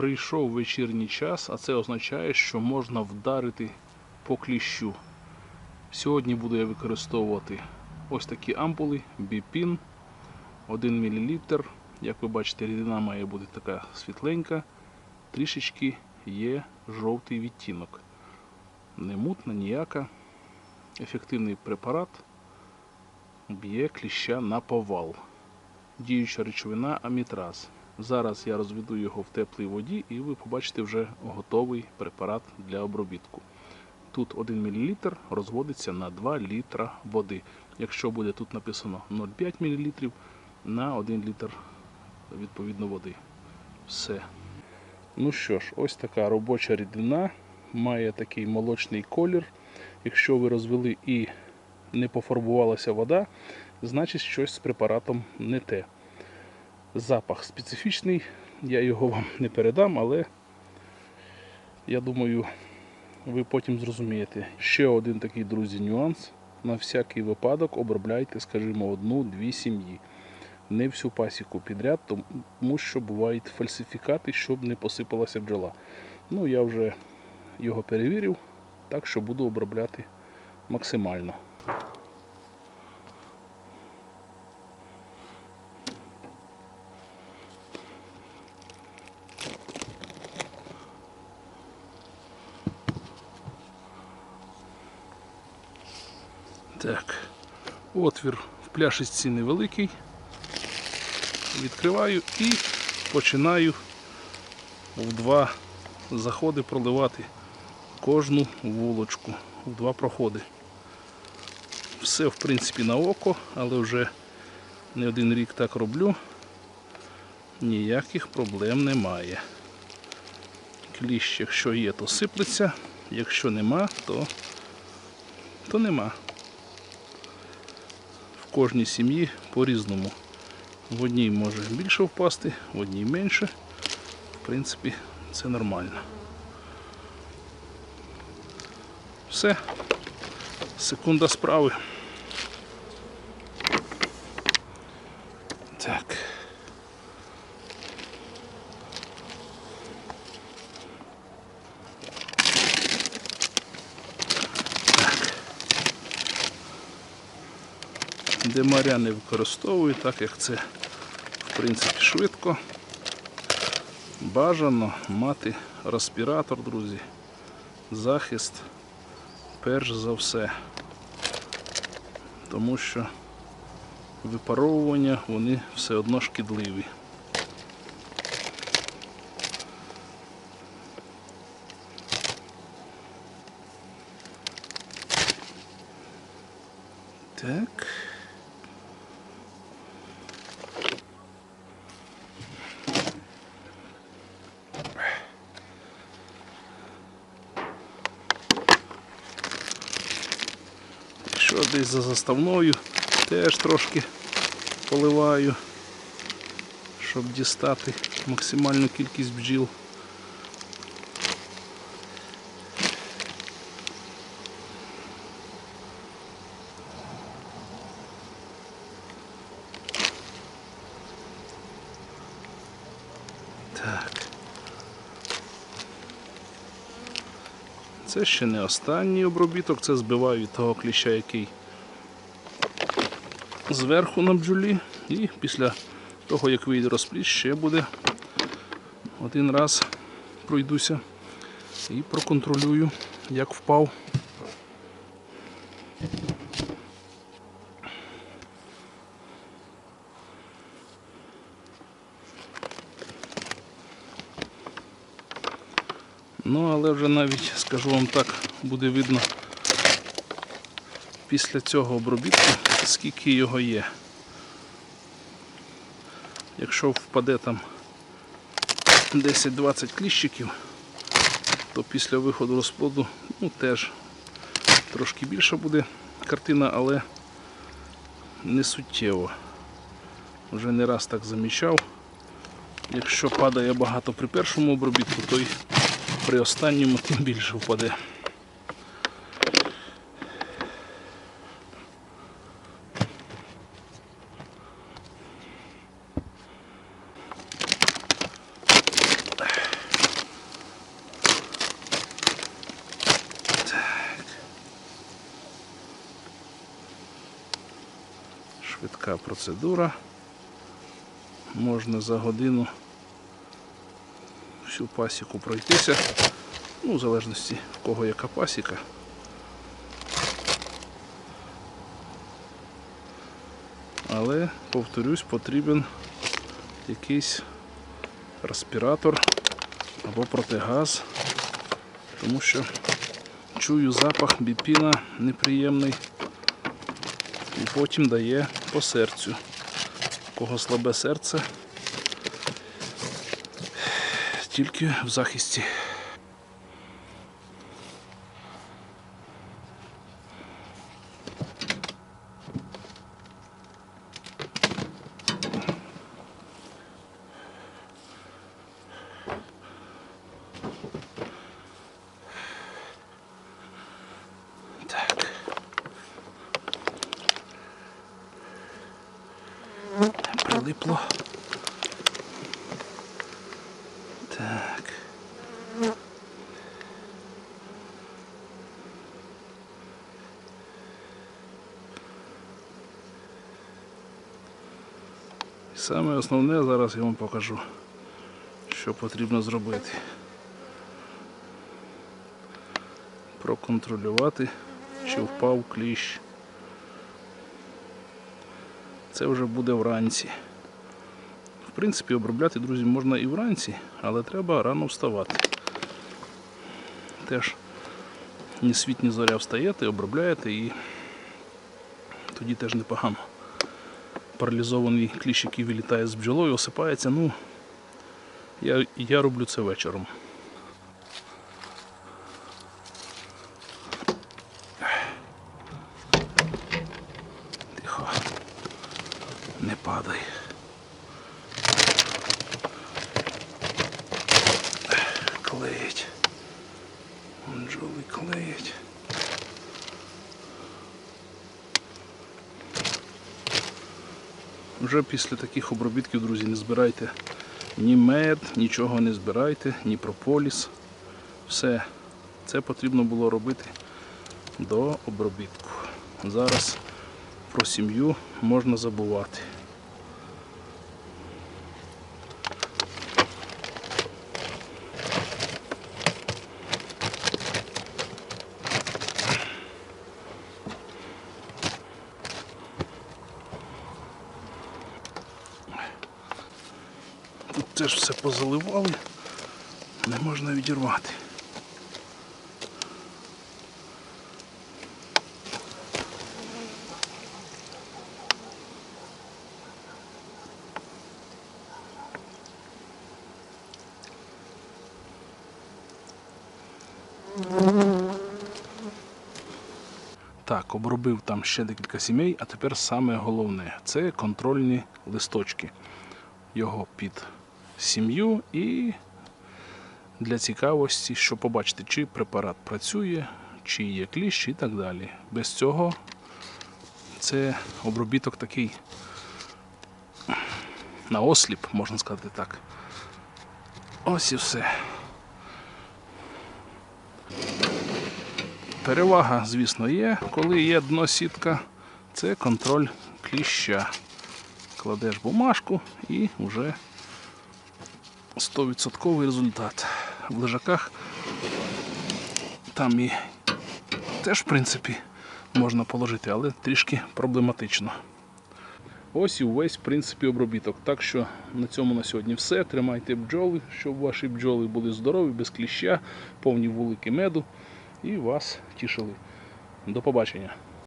Прийшов вечірній час, а це означає, що можна вдарити по кліщу. Сьогодні буду я використовувати ось такі ампули Біпін 1 мл. Як ви бачите, рідина має бути така світленька, трішечки є жовтий відтінок. Не мутна, ніяка. Ефективний препарат б'є кліща на повал. Діюча речовина амітраз. Зараз я розведу його в теплій воді і ви побачите вже готовий препарат для обробітку. Тут 1 мл розводиться на 2 літра води. Якщо буде тут написано 0,5 мл на 1 літр відповідно води. Все. Ну що ж, ось така робоча рідина. Має такий молочний колір. Якщо ви розвели і не пофарбувалася вода, значить щось з препаратом не те. Запах специфічний, я його вам не передам, але я думаю, ви потім зрозумієте. Ще один такий, друзі, нюанс. На всякий випадок обробляйте, скажімо, одну-дві сім'ї. Не всю пасіку підряд, тому що бувають фальсифікати, щоб не посипалася бджола. Ну, я вже його перевірив, так що буду обробляти максимально. Так, отвір в пляшечці невеликий. Відкриваю і починаю в два заходи проливати кожну вулочку в два проходи. Все в принципі на око, але вже не один рік так роблю. Ніяких проблем немає. Кліщ, якщо є, то сиплеться, якщо нема, то, то нема. Кожній сім'ї по-різному. В одній може більше впасти, в одній менше. В принципі, це нормально. Все. Секунда справи. Демаря не використовую, так як це в принципі швидко. Бажано мати респіратор, друзі. Захист перш за все. Тому що випаровування вони все одно шкідливі. Так. Якщо десь за заставною, теж трошки поливаю, щоб дістати максимальну кількість бджіл. Це ще не останній обробіток, це збиваю від того кліща, який зверху на бджолі. І після того, як вийде розпліт, ще буде один раз пройдуся і проконтролюю, як впав. Ну, але вже навіть, скажу вам так, буде видно після цього обробітку, скільки його є. Якщо впаде там 10-20 кліщиків, то після виходу розплоду ну, теж трошки більша буде картина, але не суттєво. Вже не раз так замічав. Якщо падає багато при першому обробітку, то й при останньому тим більше впаде. Швидка процедура. Можна за годину всю пасіку пройтися. Ну, в залежності в кого яка пасіка. Але, повторюсь, потрібен якийсь респіратор або протигаз, тому що чую запах біпіна неприємний і потім дає по серцю. Кого слабе серце, тільки в захисті. Прилипло. Так. І Саме основне зараз я вам покажу, що потрібно зробити. Проконтролювати, чи впав кліщ. Це вже буде вранці. Принципі, обробляти, друзі, можна і вранці, але треба рано вставати. Теж ні світ, ні зоря встаєте, обробляєте і тоді теж непогано. Паралізований кліщ, який вилітає з бджолою, осипається. Ну, я, я роблю це вечором. Тихо. Не падай. Бджоли. Вже після таких обробітків, друзі, не збирайте ні мед, нічого не збирайте, ні прополіс. Все. Це потрібно було робити до обробітку. Зараз про сім'ю можна забувати. Теж все позаливали, не можна відірвати. Так, обробив там ще декілька сімей, а тепер саме головне це контрольні листочки. Його під сім'ю і для цікавості, щоб побачити, чи препарат працює, чи є кліщ і так далі. Без цього це обробіток такий на осліп, можна сказати так. Ось і все. Перевага, звісно, є. Коли є дносітка, це контроль кліща. Кладеш бумажку і вже 100% результат. В лежаках там і теж, в принципі, можна положити, але трішки проблематично. Ось і увесь в принципі обробіток. Так що на цьому на сьогодні все. Тримайте бджоли, щоб ваші бджоли були здорові, без кліща, повні вулики меду і вас тішили. До побачення.